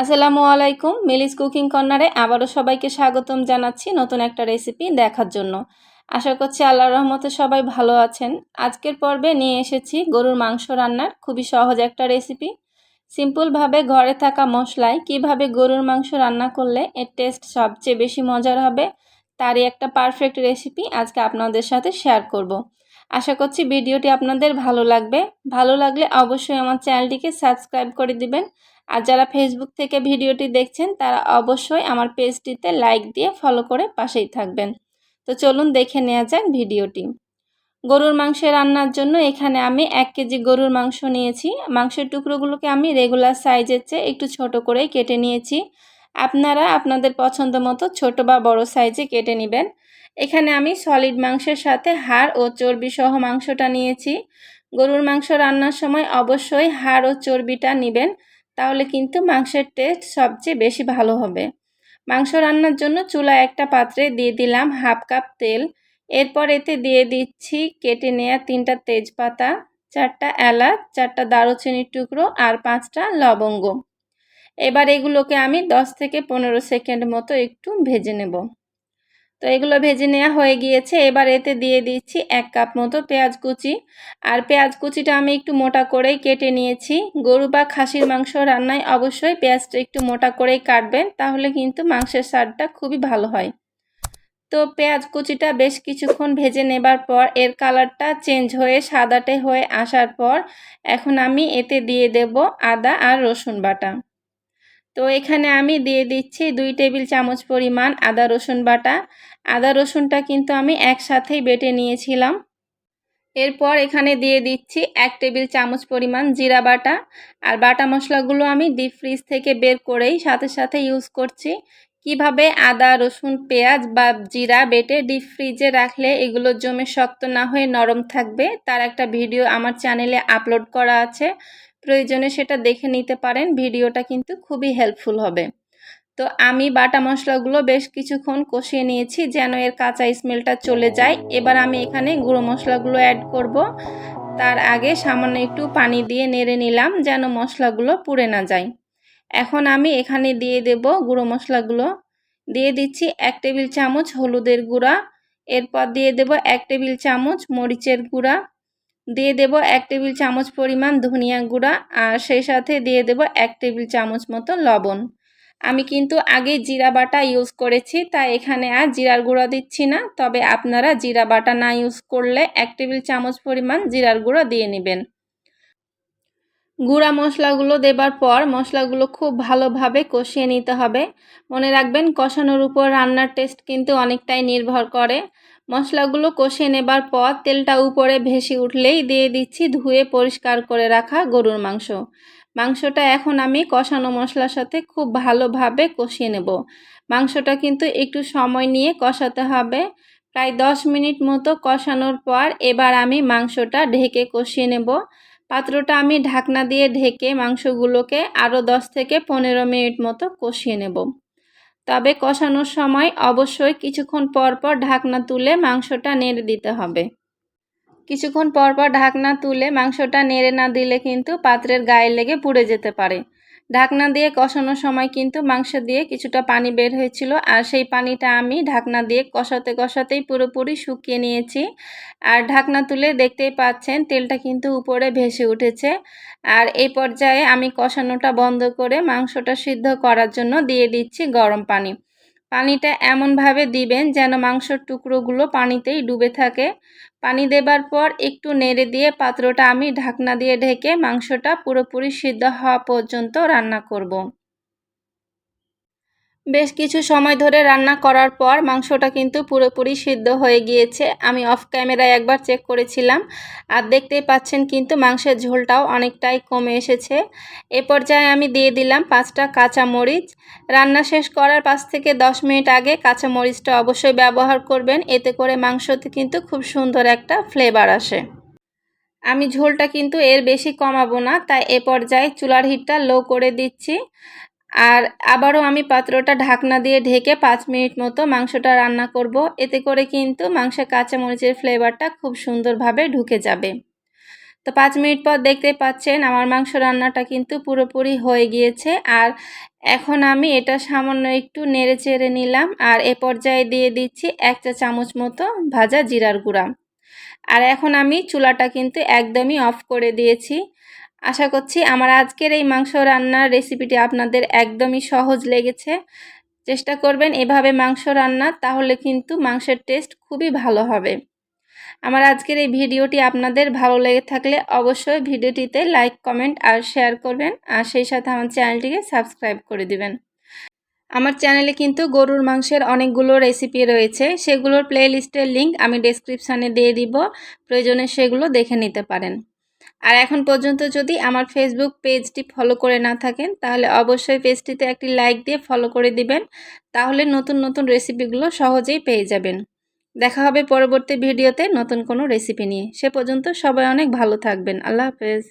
আসসালামু আলাইকুম, মিলিস কুকিং কর্নারে আবারও সবাইকে স্বাগতম জানাচ্ছি নতুন একটা রেসিপি দেখার জন্য। আশা করছি আল্লাহর রহমতে সবাই ভালো আছেন। আজকের পর্বে নিয়ে এসেছি গরুর মাংস রান্নার খুবই সহজ একটা রেসিপি। সিম্পলভাবে ঘরে থাকা মশলায় কীভাবে গরুর মাংস রান্না করলে এর টেস্ট সবচেয়ে বেশি মজার হবে, তারই একটা পারফেক্ট রেসিপি আজকে আপনাদের সাথে শেয়ার করব। আশা করছি ভিডিওটি আপনাদের ভালো লাগবে। ভালো লাগলে অবশ্যই আমার চ্যানেলটিকে সাবস্ক্রাইব করে দিবেন। আর যারা ফেসবুক থেকে ভিডিওটি দেখছেন, তারা অবশ্যই আমার পেজটিতে লাইক দিয়ে ফলো করে পাশেই থাকবেন। তো চলুন দেখে নেওয়া যাক ভিডিওটি। গরুর মাংস রান্নার জন্য এখানে আমি এক কেজি গরুর মাংস নিয়েছি। মাংসের টুকরোগুলোকে আমি রেগুলার সাইজের চেয়ে একটু ছোট করে কেটে নিয়েছি। আপনারা আপনাদের পছন্দ মতো ছোট বা বড় সাইজে কেটে নেবেন। এখানে আমি সলিড মাংসের সাথে হাড় ও চর্বি সহ মাংসটা নিয়েছি। গরুর মাংস রান্নার সময় অবশ্যই হাড় ও চর্বিটা নেবেন। তাহলে কিন্তু মাংসের টেস্ট সবচেয়ে বেশি ভালো হবে। মাংস রান্নার জন্য চুলায় একটা পাত্রে দিয়ে দিলাম হাফ কাপ তেল। এরপর এতে দিয়ে দিচ্ছি কেটে নেওয়া তিনটা তেজপাতা, চারটা এলাচ, চারটা দারুচিনির টুকরো আর পাঁচটা লবঙ্গ। এবার এগুলোকে আমি দশ থেকে পনেরো সেকেন্ড মতো একটু ভেজে নেব। তো এগুলো ভেজে নেওয়া হয়ে গিয়েছে। এবার এতে দিয়ে দিচ্ছি এক কাপ মতো পেঁয়াজ কুচি। আর পেঁয়াজ কুচিটা আমি একটু মোটা করেই কেটে নিয়েছি। গরু বা খাসির মাংস রান্নায় অবশ্যই পেঁয়াজটা একটু মোটা করেই কাটবেন, তাহলে কিন্তু মাংসের স্বাদটা খুবই ভালো হয়। তো পেঁয়াজ কুচিটা বেশ কিছুক্ষণ ভেজে নেবার পর এর কালারটা চেঞ্জ হয়ে সাদাটে হয়ে আসার পর এখন আমি এতে দিয়ে দেব আদা আর রসুন বাটা। তো এখানে আমি দিয়ে দিচ্ছি দুই টেবিল চামচ পরিমাণ আদা রসুন বাটা। আদা রসুনটা কিন্তু আমি একসাথেই বেটে নিয়েছিলাম। এরপর এখানে দিয়ে দিচ্ছি এক টেবিল চামচ পরিমাণ জিরা বাটা। আর বাটা মশলাগুলো আমি ডিপ ফ্রিজ থেকে বের করেই সাথে সাথে ইউজ করছি। কীভাবে আদা, রসুন, পেঁয়াজ বা জিরা বেটে ডিপ ফ্রিজে রাখলে এগুলো জমে শক্ত না হয়ে নরম থাকবে, তার একটা ভিডিও আমার চ্যানেলে আপলোড করা আছে। প্রয়োজনে সেটা দেখে নিতে পারেন, ভিডিওটা কিন্তু খুবই হেল্পফুল হবে। তো আমি বাটা মশলাগুলো বেশ কিছুক্ষণ কষিয়ে নিয়েছি যেন এর কাঁচা স্মেলটা চলে যায়। এবার আমি এখানে গুঁড়ো মশলাগুলো অ্যাড করব। তার আগে সামান্য একটু পানি দিয়ে নেড়ে নিলাম যেন মশলাগুলো পুড়ে না যায়। এখন আমি এখানে দিয়ে দেব গুঁড়ো মশলাগুলো। দিয়ে দিচ্ছি এক টেবিল চামচ হলুদের গুঁড়া। এরপর দিয়ে দেব এক টেবিল চামচ মরিচের গুঁড়া। দিয়ে দেব এক টেবিল চামচ পরিমাণ ধনিয়া গুঁড়া আর সেই সাথে দিয়ে দেব এক টেবিল চামচ মতো লবণ। আমি কিন্তু আগে জিরা বাটা ইউজ করেছি, তাই এখানে আর জিরার গুঁড়া দিচ্ছি না। তবে আপনারা জিরা বাটা না ইউজ করলে এক টেবিল চামচ পরিমাণ জিরার গুঁড়ো দিয়ে নেবেন। গুঁড়া মশলাগুলো দেবার পর মশলাগুলো খুব ভালোভাবে কষিয়ে নিতে হবে। মনে রাখবেন, কষানোর উপর রান্নার টেস্ট কিন্তু অনেকটাই নির্ভর করে। মশলাগুলো কষিয়ে নেবার পর তেলটা উপরে ভেসে উঠলেই দিয়ে দিচ্ছি ধুয়ে পরিষ্কার করে রাখা গরুর মাংস। মাংসটা এখন আমি কষানো মশলার সাথে খুব ভালোভাবে কষিয়ে নেব। মাংসটা কিন্তু একটু সময় নিয়ে কষাতে হবে। প্রায় দশ মিনিট মতো কষানোর পর এবার আমি মাংসটা ঢেকে কষিয়ে নেব। পাত্রটা আমি ঢাকনা দিয়ে ঢেকে মাংসগুলোকে আরও দশ থেকে পনেরো মিনিট মতো কষিয়ে নেব। তবে কষানোর সময় অবশ্যই কিছুক্ষণ পরপর পর ঢাকনা তুলে মাংসটা নেড়ে দিতে হবে। কিছুক্ষণ পরপর পর ঢাকনা তুলে মাংসটা নেড়ে না দিলে কিন্তু পাত্রের গায়ে লেগে পুড়ে যেতে পারে। ঢাকনা দিয়ে কষানোর সময় কিন্তু মাংস দিয়ে কিছুটা পানি বের হয়েছিল। আর সেই পানিটা আমি ঢাকনা দিয়ে কষাতে কষাতেই পুরোপুরি শুকিয়ে নিয়েছি। আর ঢাকনা তুলে দেখতেই পাচ্ছেন তেলটা কিন্তু উপরে ভেসে উঠেছে। আর এই পর্যায়ে আমি কষানোটা বন্ধ করে মাংসটা সিদ্ধ করার জন্য দিয়ে দিচ্ছি গরম পানি। পানিটা এমনভাবে দিবেন যেন মাংসর টুকরোগুলো পানিতেই ডুবে থাকে পানি দেবার পর একটু নেড়ে দিয়ে পাত্রটা আমি ঢাকনা দিয়ে ঢেকে মাংসটা পুরোপুরি সিদ্ধ হওয়া পর্যন্ত রান্না করব। বেশ কিছু সময় ধরে রান্না করার পর মাংসটা কিন্তু পুরোপুরি সিদ্ধ হয়ে গিয়েছে। আমি অফ ক্যামেরায় একবার চেক করেছিলাম আর দেখতেই পাচ্ছেন কিন্তু মাংসের ঝোলটাও অনেকটাই কমে এসেছে। এ পর্যায়ে আমি দিয়ে দিলাম পাঁচটা কাঁচা মরিচ রান্না শেষ করার পাঁচ থেকে দশ মিনিট আগে কাঁচা মরিচটা অবশ্যই ব্যবহার করবেন, এতে করে মাংসতে কিন্তু খুব সুন্দর একটা ফ্লেভার আসে। আমি ঝোলটা কিন্তু এর বেশি কমাবো না, তাই এ পর্যায়ে চুলার হিটটা লো করে দিচ্ছি। আর আবারও আমি পাত্রটা ঢাকনা দিয়ে ঢেকে পাঁচ মিনিট মতো মাংসটা রান্না করব। এতে করে কিন্তু মাংসের কাঁচামরিচের ফ্লেভারটা খুব সুন্দরভাবে ঢুকে যাবে। তো পাঁচ মিনিট পর দেখতে পাচ্ছেন আমার মাংস রান্নাটা কিন্তু পুরোপুরি হয়ে গিয়েছে। আর এখন আমি এটা সামান্য একটু নেড়ে চেড়ে নিলাম। আর এ পর্যায়ে দিয়ে দিচ্ছি এক চা চামচ মতো ভাজা জিরার গুঁড়া। আর এখন আমি চুলাটা কিন্তু একদমই অফ করে দিয়েছি। আশা করছি আমার আজকের এই মাংস রান্নার রেসিপিটি আপনাদের একদমই সহজ লেগেছে। চেষ্টা করবেন এভাবে মাংস রান্না, তাহলে কিন্তু মাংসের টেস্ট খুবই ভালো হবে। আমার আজকের এই ভিডিওটি আপনাদের ভালো লেগে থাকলে অবশ্যই ভিডিওটিতে লাইক কমেন্ট আর শেয়ার করবেন, আর সেই সাথে আমার চ্যানেলটিকে সাবস্ক্রাইব করে দিবেন। আমার চ্যানেলে কিন্তু গরুর মাংসের অনেকগুলো রেসিপি রয়েছে, সেগুলোর প্লে লিস্টের লিঙ্ক আমি ডেসক্রিপশানে দিয়ে দিব, প্রয়োজনে সেগুলো দেখে নিতে পারেন। আর এখন পর্যন্ত যদি আমার ফেসবুক পেজটি ফলো করে না থাকেন, তাহলে অবশ্যই পেজটিতে একটি লাইক দিয়ে ফলো করে দিবেন, তাহলে নতুন নতুন রেসিপিগুলো সহজেই পেয়ে যাবেন। দেখা হবে পরবর্তী ভিডিওতে নতুন কোনো রেসিপি নিয়ে। সে পর্যন্ত সবাই অনেক ভালো থাকবেন। আল্লাহ হাফেজ।